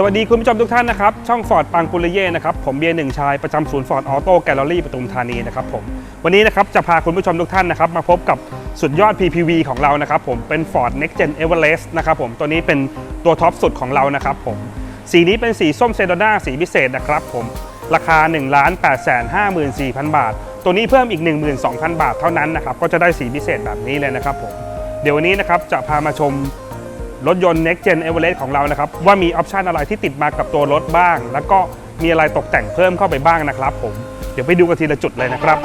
สวัสดีคุณผู้ชมทุกท่านนะครับ ช่องฟอร์ดปังปุริเย่นะครับ ผมเบียร์หนึ่งชายประจำศูนย์ฟอร์ดออโต้แกลเลอรี่ปทุมธานีนะครับผมวันนี้นะครับจะพาคุณผู้ชมทุกท่านนะครับ มาพบกับสุดยอด PPV ของเรานะครับผมเป็น Ford Next Gen Everest นะครับผมตัวนี้เป็นตัวท็อปสุดของเรานะครับผมสีนี้เป็นสีส้มเซโดนาสีพิเศษนะครับผมราคา 1 8 5 4 0 0 0 บาท ตัวนี้เพิ่มอีก 12,000 บาทเท่านั้นนะครับก็จะได้สีพิเศษแบบนี้เลยนะครับผมเดี๋ยววันนี้นะครับจะพามาชม รถยนต์ Next Gen Everest ของเรานะครับ ว่ามีออปชันอะไรที่ติดมากับตัวรถบ้าง แล้วก็มีอะไรตกแต่งเพิ่มเข้าไปบ้างนะครับผมเดี๋ยวไปดูกันทีละจุดเลยนะครับ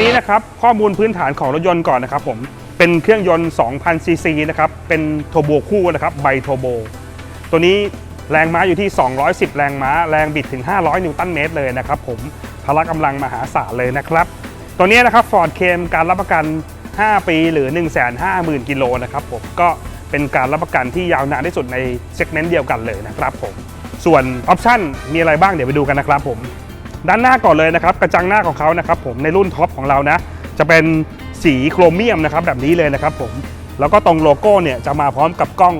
นี้นะครับข้อมูลพื้นฐานของรถยนต์ก่อนนะครับผมเป็นเครื่องยนต์ 2,000 ซีซีนะครับเป็นโทโบคู่นะครับไบโทโบตัวนี้แรงม้าอยู่ที่ 210 แรงม้า แรงบิดถึง 500 นิวตันเมตรเลยนะครับผมพละกำลังมหาศาลเลยนะครับ ตัวนี้นะครับฟอร์ดเคมการรับประกัน 5 ปีหรือ 150,000 กิโลนะครับผมก็เป็นการรับประกันที่ยาวนานที่สุดในเซกเมนต์เดียวกันเลยนะครับผมส่วนออปชั่นมีอะไรบ้างเดี๋ยวไปดูกันนะครับผม ด้านหน้าก่อนเลยนะครับกระจังหน้าของเขานะครับผมในรุ่นท็อปของเรานะ จะเป็นสีโครเมียมนะครับแบบนี้เลยนะครับผมแล้วก็ตรงโลโก้เนี่ยจะมาพร้อมกับกล้อง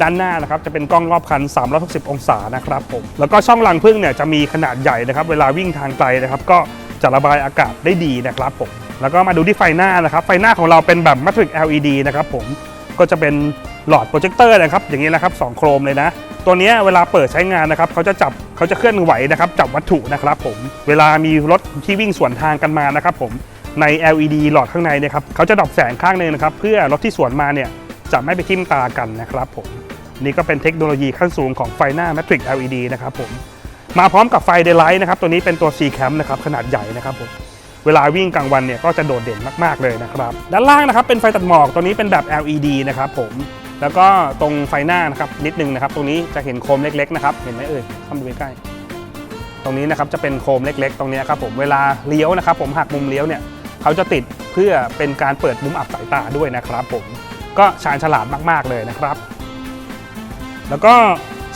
ด้านหน้านะครับจะเป็นกล้องรอบคัน 360 องศานะครับผมแล้วก็ช่องรังพึ่งเนี่ยจะมีขนาดใหญ่นะครับ เวลาวิ่งทางไกลนะครับ ก็จะระบายอากาศได้ดีนะครับผมแล้วก็มาดูที่ไฟหน้านะครับ ไฟหน้าของเราเป็นแบบ Matrix LED นะครับผมก็จะเป็น หลอดโปรเจคเตอร์นะครับอย่างนี้นะครับสองโครมเลยนะ ตัวนี้เวลาเปิดใช้งานนะครับเขาจะจับเขาจะเคลื่อนไหวนะครับจับวัตถุนะครับผมเวลามีรถที่วิ่งสวนทางกันมานะครับผมใน LED หลอดข้างในนะครับเขาจะดับแสงข้างหนึ่งนะครับเพื่อรถที่สวนมาเนี่ยจะไม่ไปทิ่มตากันนะครับผมนี่ก็เป็นเทคโนโลยีขั้นสูงของไฟหน้า Matrix LED นะครับผมมาพร้อมกับไฟเด y l i g h t นะครับตัวนี้เป็นตัว C cam นะครับขนาดใหญ่นะครับผมเวลาวิ่งกลางวันเนี่ยก็จะโดดเด่นมาก ๆ เลยนะครับ ด้านล่างนะครับเป็นไฟตัดหมอกตัวนี้เป็นแบบ LED นะครับผม แล้วก็ตรงไฟหน้านะครับนิดนึงนะครับ ตรงนี้จะเห็นโคมเล็กๆนะครับ เห็นไหมเอ่ยเข้ามาดูใกล้ตรงนี้นะครับจะเป็นโคมเล็ก ๆ ตรงนี้ครับผมเวลาเลี้ยวนะครับผมหักมุมเลี้ยวเนี่ยเขาจะติดเพื่อเป็นการเปิดมุมอับสายตาด้วยนะครับ ผมก็ชาญฉลาดมากๆเลยนะครับ แล้วก็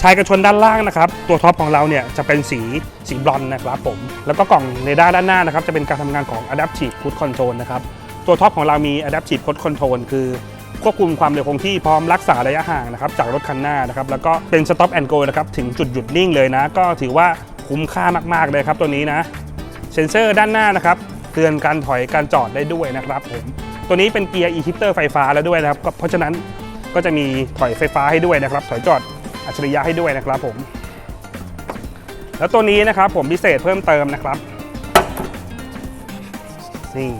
ชายกระชนด้านล่างนะครับ ตัวท็อปของเราเนี่ยจะเป็นสีสีบลอนนะครับผมแล้วก็กล่องเรดาร์ด้านหน้านะครับจะเป็นการทำงานของ Adaptive Cruise Control นะครับตัวท็อปของเรามี Adaptive Cruise Control คือ ควบคุมความเร็วคงที่พร้อมรักษาระยะห่างนะครับจากรถคันหน้านะครับแล้วก็เป็น stop and go นะครับถึงจุดหยุดนิ่งเลยนะ ก็ถือว่าคุ้มค่ามากๆเลยครับตัวนี้นะเซนเซอร์ด้านหน้านะครับเตือนการถอยการจอดได้ด้วยนะครับผมตัวนี้เป็นเกียร์ e-shifter ไฟฟ้าแล้วด้วยนะครับเพราะฉะนั้นก็จะมีถอยไฟฟ้าให้ด้วยนะครับ ถอยจอดอัจฉริยะให้ด้วยนะครับผม แล้วตัวนี้นะครับผมพิเศษเพิ่มเติมนะครับนี่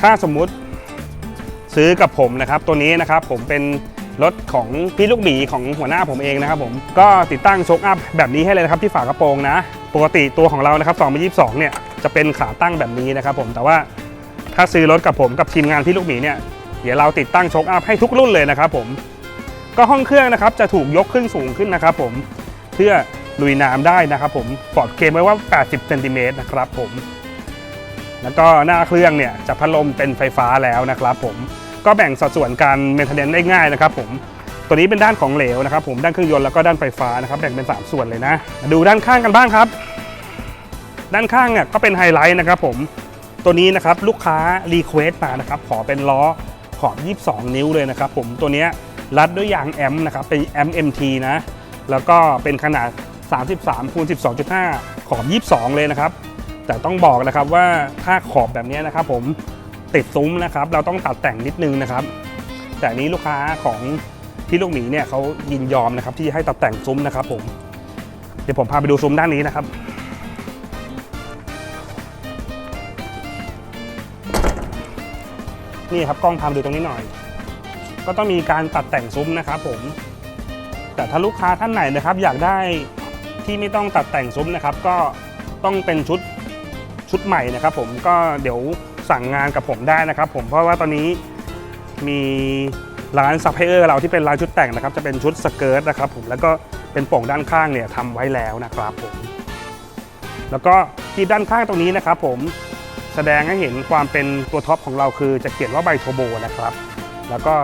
ถ้าสมมุติ ซื้อกับผมนะครับ ตัวนี้นะครับผมเป็นรถของพี่ลูกหมีของหัวหน้าผมเองนะครับผมก็ติดตั้งโชคอัพแบบนี้ให้เลยนะครับที่ฝากระโปรงนะ ปกติตัวของเรานะครับ2022 เนี่ยจะเป็นขาตั้งแบบนี้นะครับผมแต่ว่าถ้าซื้อรถกับผมกับทีมงานพี่ลูกหมีเนี่ยเดี๋ยวเราติดตั้งโชคอัพให้ทุกรุ่นเลยนะครับผมก็ห้องเครื่องนะครับจะถูกยกขึ้นสูงขึ้นนะครับผมเพื่อลุยน้ำได้นะครับผมปลอดเคมไว้ว่า 80เซนติเมตรนะครับผมแล้วก็หน้าเครื่องเนี่ยจะพัดลมเป็นไฟฟ้าแล้วนะครับผม ก็แบ่งสัดส่วนการเมนเทนเนนได้ง่ายนะครับผมตัวนี้เป็นด้านของเหลวนะครับผมด้านเครื่องยนต์แล้วก็ด้านไฟฟ้านะครับแบ่งเป็น 3 ส่วนเลยนะ มาดูด้านข้างกันบ้างครับ ด้านข้างเนี่ยก็เป็นไฮไลท์นะครับผมตัวนี้นะครับลูกค้ารีเควสต์มานะครับขอเป็นล้อขอบ 22 นิ้วเลยนะครับผมตัวนี้รัดด้วยยางแอมนะครับเป็นแอม MT นะแล้วก็เป็นขนาด 33คูณ12.5 ขอบ 22 เลยนะครับ แต่ต้องบอกนะครับว่าถ้าขอบแบบนี้นะครับผม ติดซุ้มนะครับ เราต้องตัดแต่งนิดนึงนะครับ แต่นนี้ลูกค้าของพี่ลูกหมีเนี่ยเขายินยอมนะครับ ที่ให้ตัดแต่งซุ้มนะครับผมเดี๋ยวผมพาไปดูซุ้มด้านนี้นะครับนี่ครับกล้องพามาดูตรงนี้หน่อย ก็ต้องมีการตัดแต่งซุ้มนะครับผม แต่ถ้าลูกค้าท่านไหนนะครับ อยากได้ที่ไม่ต้องตัดแต่งซุ้มนะครับ ก็ต้องเป็นชุด ชุดใหม่นะครับผมก็เดี๋ยวสั่งงานกับผมได้นะครับผมเพราะว่าตอนนี้มีร้านซัพพลายเออร์เราที่เป็นร้านชุดแต่งนะครับ จะเป็นชุดสเกิร์ตนะครับผมแล้วก็เป็นโป่งด้านข้างเนี่ยทำไว้แล้วนะครับผมแล้วก็ที่ด้านข้างตรงนี้นะครับผมแสดงให้เห็นความเป็นตัวท็อปของเราคือจะเขียนว่าไบโทโบนะครับ แล้วก็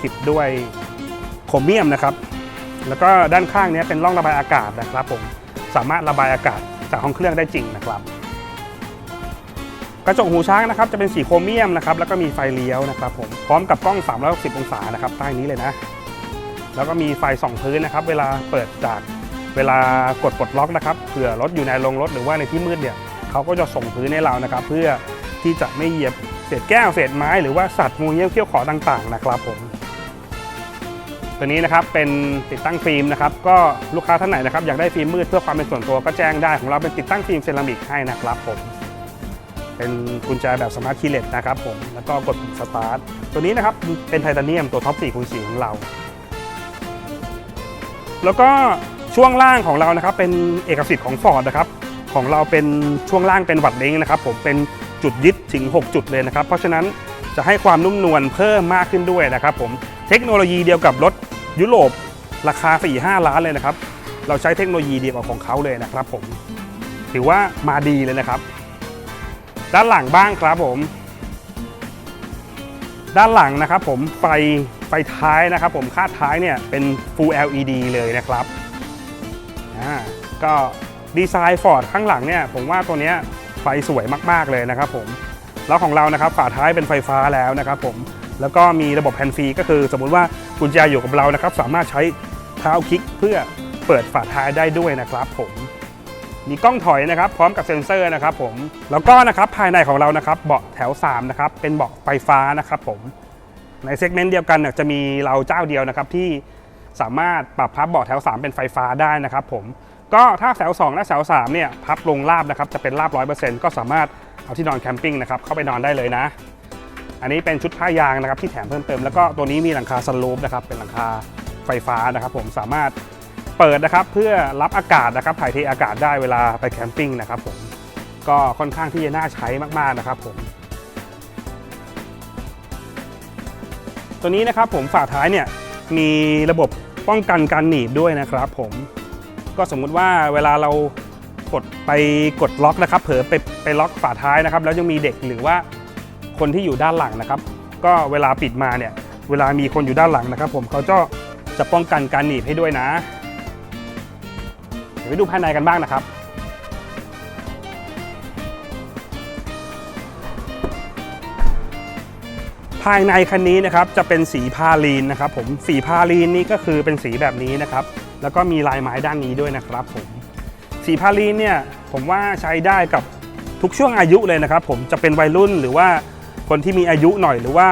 ขีดด้วยโครเมียมนะครับ แล้วก็ด้านข้างเนี้เป็นร่องระบายอากาศนะครับ ผมสามารถระบายอากาศจากห้องเครื่องได้จริงนะครับ กระจกหูช้างนะครับจะเป็นสีโครเมียมนะครับแล้วก็มีไฟเลี้ยวนะครับผมพร้อมกับกล้อง 360 องศานะครับใต้นี้เลยนะ แล้วก็มีไฟส่องพื้นนะครับ เวลาเปิดจากเวลากดปลดล็อกนะครับเผื่อรถอยู่ในโรงรถหรือว่าในที่มืดเนี่ยเขาก็จะส่งพื้นให้เรานะครับ เพื่อที่จะไม่เหยียบเศษแก้วเศษไม้หรือว่าสัตว์งูเงี้ยวเขี้ยวขอต่างๆนะครับผมตัวนี้นะครับเป็นติดตั้งฟิล์มนะครับก็ลูกค้าท่านไหนนะครับอยากได้ฟิล์มมืดเพื่อความเป็นส่วนตัวก็แจ้งได้ของเราเป็นติดตั้งฟิล์มเซรามิกให้นะครับผม เป็นกุญแจแบบสมาร์ทคีย์เลสนะครับผมแล้วก็กดปุ่มสตาร์ทตัวนี้นะครับเป็นไทเทเนียมตัวท็อป4คูณ4ของเรา แล้วก็ช่วงล่างของเรานะครับเป็นเอกสิทธิ์ของ Ford นะครับของเราเป็นช่วงล่างเป็นวัดเล้งนะครับผมเป็นจุดยึดถึง 6 จุดเลยนะครับ เพราะฉะนั้นจะให้ความนุ่มนวลเพิ่มมากขึ้นด้วยนะครับผมเทคโนโลยีเดียวกับรถยุโรปราคา 4-5 ล้านเลยนะครับ เราใช้เทคโนโลยีเดียวกับของเขาเลยนะครับผมถือว่ามาดีเลยนะครับ ด้านหลังบ้างครับผม ด้านหลังนะครับผมไฟไฟท้ายนะครับผมคาดท้ายเนี่ยเป็น Full LED เลยนะครับอ่าก็ดีไซน์ฟอร์ดข้างหลังเนี่ยผมว่าตัวเนี้ยไฟสวยมากๆเลยนะครับผมแล้วของเรานะครับฝาท้ายเป็นไฟฟ้าแล้วนะครับผมแล้วก็มีระบบแฮนด์ฟรีก็คือสมมุติว่ากุญแจอยู่กับเรานะครับ สามารถใช้เท้าคลิกเพื่อเปิดฝาท้ายได้ด้วยนะครับผม มีกล้องถอยนะครับพร้อมกับเซ็นเซอร์นะครับผมแล้วก็นะครับภายในของเรานะครับเบาะแถว3นะครับเป็นเบาะไฟฟ้านะครับผมในเซกเมนต์เดียวกันเนี่ยจะมีเราเจ้าเดียวนะครับที่สามารถปรับพับเบาะแถว 3 เป็นไฟฟ้าได้นะครับผมก็ถ้าแถว 2 และแถว3เนี่ยพับลงราบนะครับจะเป็นราบ 100%ก็สามารถเอาที่นอนแคมปิ้งนะครับเข้าไปนอนได้เลยนะ อันนี้เป็นชุดผ้ายางนะครับที่แถมเพิ่มเติมแล้วก็ตัวนี้มีหลังคาสลูปนะครับเป็นหลังคาไฟฟ้านะครับผมสามารถ เปิดนะครับเพื่อรับอากาศนะครับถ่ายเทอากาศได้เวลาไปแคมปิ้งนะครับผมก็ค่อนข้างที่จะน่าใช้มากๆนะครับผมตัวนี้นะครับผมฝาท้ายเนี่ยมีระบบป้องกันการหนีบด้วยนะครับผมก็สมมุติว่าเวลาเรากดไปกดล็อกนะครับ เผลอไปไปล็อกฝาท้ายนะครับ แล้วยังมีเด็กหรือว่าคนที่อยู่ด้านหลังนะครับ ก็เวลาปิดมาเนี่ยเวลามีคนอยู่ด้านหลังนะครับ ผมเขาจะจะป้องกันการหนีบให้ด้วยนะ ยวไปดูภายในกันบ้างนะครับ ภายในคันนี้นะครับจะเป็นสีพาลีนนะครับผมสีพาลีนนี่ก็คือเป็นสีแบบนี้นะครับ แล้วก็มีลายไม้ด้านนี้ด้วยนะครับผมสีพาลีนเนี่ยผมว่าใช้ได้กับทุกช่วงอายุเลยนะครับ ผมจะเป็นวัยรุ่นหรือว่าคนที่มีอายุหน่อยหรือว่า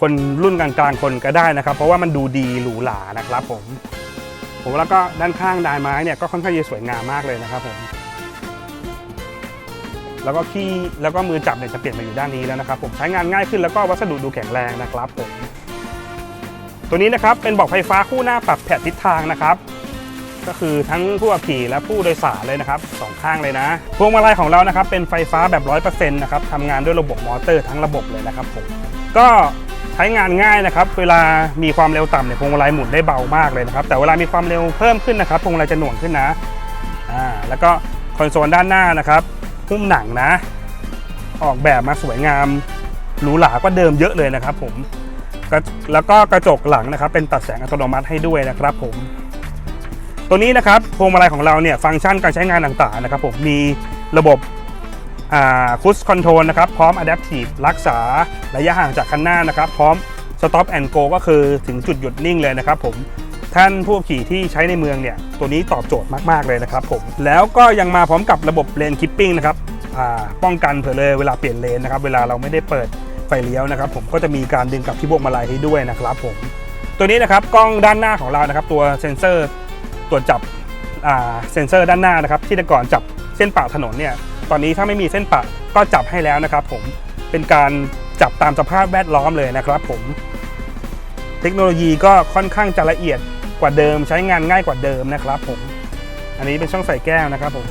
คนรุ่นกลางๆคนก็ได้นะครับ เพราะว่ามันดูดีหรูหรานะครับผม ผมแล้วก็ด้านข้างดายไม้เนี่ยก็ค่อนข้างจะสวยงามมากเลยนะครับผมแล้วก็ขี้แล้วก็มือจับเนี่ยจะเปลี่ยนมาอยู่ด้านนี้แล้วนะครับผมใช้งานง่ายขึ้นแล้วก็วัสดุดูแข็งแรงนะครับผมตัวนี้นะครับเป็นบอกไฟฟ้าคู่หน้าปรับแผดทิศทางนะครับก็คือทั้งผู้ขับขี่และผู้โดยสารเลยนะครับสองข้างเลยนะพวงมาลัยของเรานะครับเป็นไฟฟ้าแบบ 100%นะครับทำงานด้วยระบบมอเตอร์ทั้งระบบเลยนะครับผมก็ ใช้งานง่ายนะครับ เวลามีความเร็วต่ำเนี่ยพวงมาลัยหมุนได้เบามากเลยนะครับ แต่เวลามีความเร็วเพิ่มขึ้นนะครับพวงมาลัยจะหน่วงขึ้นนะอ่าแล้วก็คอนโซลด้านหน้านะครับหุ้มหนังนะ ออกแบบมาสวยงามหรูหรากว่าเดิมเยอะเลยนะครับผมแล้วก็กระจกหลังนะครับ เป็นตัดแสงอัตโนมัติให้ด้วยนะครับผม ตัวนี้นะครับพวงมาลัยของเราเนี่ยฟังก์ชันการใช้งานต่างๆนะครับผมมีระบบ คุชคอนโทรลนะครับ พร้อม Adaptive รักษาระยะห่างจากคันหน้านะครับ พร้อม Stop and Go ก็คือถึงจุดหยุดนิ่งเลยนะครับผมท่านผู้ขี่ที่ใช้ในเมืองเนี่ย ตัวนี้ตอบโจทย์มาก ๆ เลยนะครับผม แล้วก็ยังมาพร้อมกับระบบเลนคิปปิ้งนะครับป้องกันเผื่อเลยเวลาเปลี่ยนเลนนะครับ เวลาเราไม่ได้เปิดไฟเลี้ยวนะครับ ผมก็จะมีการดึงกลับที่พวงมาลัยให้ด้วยนะครับผม ตัวนี้นะครับกล้องด้านหน้าของเรานะครับ ตัวเซ็นเซอร์ตรวจจับเซ็นเซอร์ด้านหน้านะครับ ที่แต่ก่อนจับเส้นปะถนนเนี่ย ตอนนี้ถ้าไม่มีเส้นปะก็จับให้แล้วนะครับผมเป็นการจับตามสภาพแวดล้อมเลยนะครับผม เทคโนโลยีก็ค่อนข้างจะละเอียดกว่าเดิมใช้งานง่ายกว่าเดิมนะครับผม อันนี้เป็นช่องใส่แก้วนะครับผม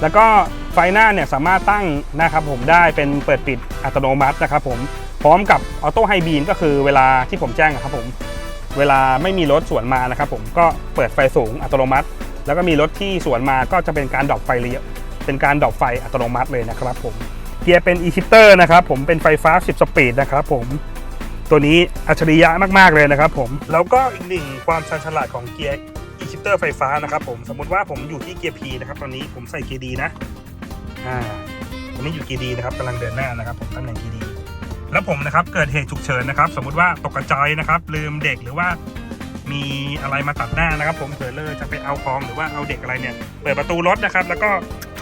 แล้วก็ไฟหน้าเนี่ยสามารถตั้งนะครับผมได้เป็นเปิดปิดอัตโนมัตินะครับผมพร้อมกับออโต้ไฮบีนก็คือเวลาที่ผมแจ้งครับผม เวลาไม่มีรถสวนมานะครับผมก็เปิดไฟสูงอัตโนมัติ แล้วก็มีรถที่สวนมาก็จะเป็นการดรอปไฟเลี้ยว เป็นการดรอปไฟอัตโนมัติเลยนะครับผมเกียร์เป็น e-shifter นะครับผมเป็นไฟฟ้า 10 สปีดนะครับผมตัวนี้อัจฉริยะมาก ๆ เลยนะครับผมแล้วก็อีกหนึ่งความชันฉลาดของเกียร์ e-shifter ไฟฟ้านะครับผมสมมติว่าผมอยู่ที่เกียร์ P นะครับตอนนี้ผมใส่เกียร์ดีนะอ่าตอนนี้อยู่เกียร์ดีนะครับกำลังเดินหน้านะครับผมตำแหน่งเกียร์ดีแล้วผมนะครับเกิดเหตุฉุกเฉินนะครับ สมมติว่าตกกระจายนะครับ ลืมเด็กหรือว่ามีอะไรมาตัดหน้านะครับ ผมเผลอเลยจะไปเอาของหรือว่าเอาเด็กอะไรเนี่ย เปิดประตูรถนะครับ แล้วก็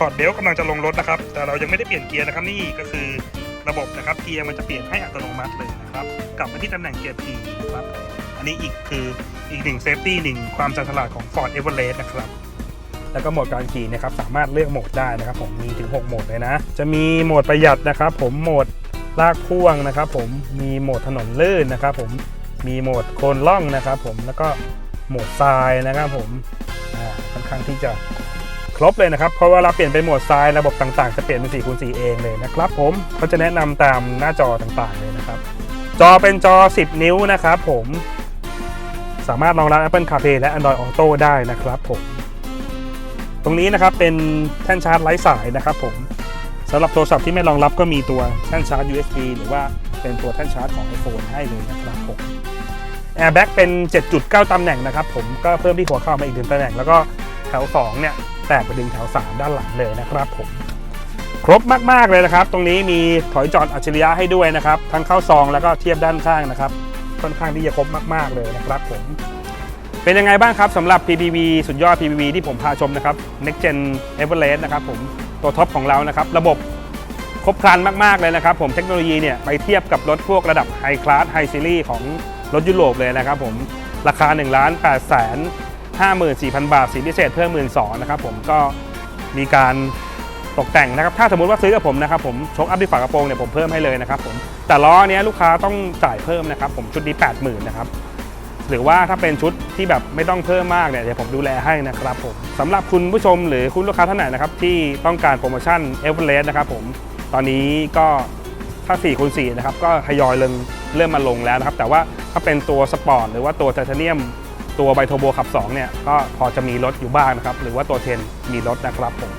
ถอดเบลต์กำลังจะลงรถนะครับ แต่เรายังไม่ได้เปลี่ยนเกียร์นะครับนี่ก็คือระบบนะครับเกียร์มันจะเปลี่ยนให้อัตโนมัติเลยนะครับ กลับมาที่ตำแหน่งเกียร์ P นะครับ อันนี้อีกคืออีกหนึ่งเซฟตี้หนึ่งความชันฉลาดของ Ford Everest นะครับ แล้วก็โหมดการขี่นะครับสามารถเลือกโหมดได้นะครับ ผมมีถึง 6 โหมดเลยนะ จะมีโหมดประหยัดนะครับ ผมโหมดลากพ่วงนะครับ ผมมีโหมดถนนลื่นนะครับ ผมมีโหมดโคนล่องนะครับ ผมแล้วก็โหมดทรายนะครับ ผมค่อนข้างที่จะ ครบเลยนะครับ เพราะว่าเราเปลี่ยนเป็นโหมดทรายระบบต่างๆ จะเปลี่ยนเป็น4คูณ4เองเลยนะครับผมก็จะแนะนำตามหน้าจอต่างๆเลยนะครับ จอเป็นจอ 10 นิ้วนะครับผมสามารถรองรับ Apple CarPlay และ Android Auto ได้นะครับผมตรงนี้นะครับเป็นแท่นชาร์จไร้สายนะครับผมสำหรับโทรศัพท์ที่ไม่รองรับก็มีตัวแท่นชาร์จ USB หรือว่าเป็นตัวแท่นชาร์จของ iPhone ให้เลยนะครับผม Airbag เป็น 7.9ตำแหน่งนะครับผมก็เพิ่มที่หัวเข้ามาอีกหนึ่งตำแหน่ง แล้วก็แถว 2 เนี่ย แตกไปดึงแถว 3 ด้านหลังเลยนะครับผมครบมาก ๆ เลยนะครับ ตรงนี้มีถอยจอดอัจฉริยะให้ด้วยนะครับ ทั้งเข้าซองแล้วก็เทียบด้านข้างนะครับค่อนข้างที่จะครบมาก ๆ เลยนะครับผมเป็นยังไงบ้างครับสำหรับ PPV สุดยอด PPV ที่ผมพาชมนะครับ Next Gen Everest นะครับผมตัวท็อปของเรานะครับ ระบบครบครันมาก ๆ เลยนะครับ ผมเทคโนโลยีเนี่ยไปเทียบกับรถพวกระดับไฮคลาสไฮซีรีส์ของรถยุโรปเลยนะครับผมราคา1ล้าน8แสน 54,000 บาทสีพิเศษเพิ่ม 1 2ื่นนะครับผมก็มีการตกแต่งนะครับถ้าสมมติว่าซื้อกับผมนะครับผมชกอัพด้วยฝากระโปรงเนี่ยผมเพิ่มให้เลยนะครับผมแต่ล้อเนี้ยลูกค้าต้องจ่ายเพิ่มนะครับผมชุดนี้ 80,000นะครับหรือว่าถ้าเป็นชุดที่แบบไม่ต้องเพิ่มมากเนี่ยเดี๋ยวผมดูแลให้นะครับผมสำหรับคุณผู้ชมหรือคุณลูกค้าท่านไหนนะครับที่ต้องการโปรโมชั่นเอเวอเรสต์นะครับผมตอนนี้ก็ถ้า4คูณ4นะครับก็ทยอยเริ่มเริ่มมาลงแล้วนะครับแต่ว่าถ้าเป็นตัวสปอร์ตหรือว่าตัวไทเทเนียม ตัวไบโทโบขับ2เนี่ยก็พอจะมีรถอยู่บ้างนะครับหรือว่าตัวเทนมีรถนะครับผม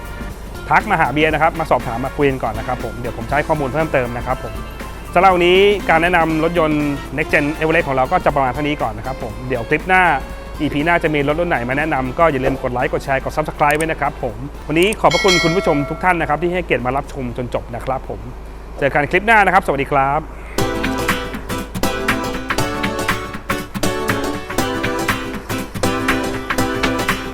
ทักมาหาเบียร์นะครับมาสอบถามมาคุยกันก่อนนะครับผมเดี๋ยวผมให้ข้อมูลเพิ่มเติมนะครับผมสำหรับวันนี้การแนะนำรถยนต์ Next Gen e v e r e s t ของเราก็จะประมาณเท่านี้ก่อนนะครับผมเดี๋ยวคลิปหน้า EP หน้าจะมีรถรุ่นไหนมาแนะนำก็อย่าลืมกดไลค์กดแชร์กด Subscribe ไว้นะครับผมวันนี้ขอบพระคุณคุณผู้ชมทุกท่านนะครับที่ให้เกียรติมารับชมจนจบนะครับผมเจอกันคลิปหน้านะครับ สวัสดีครับ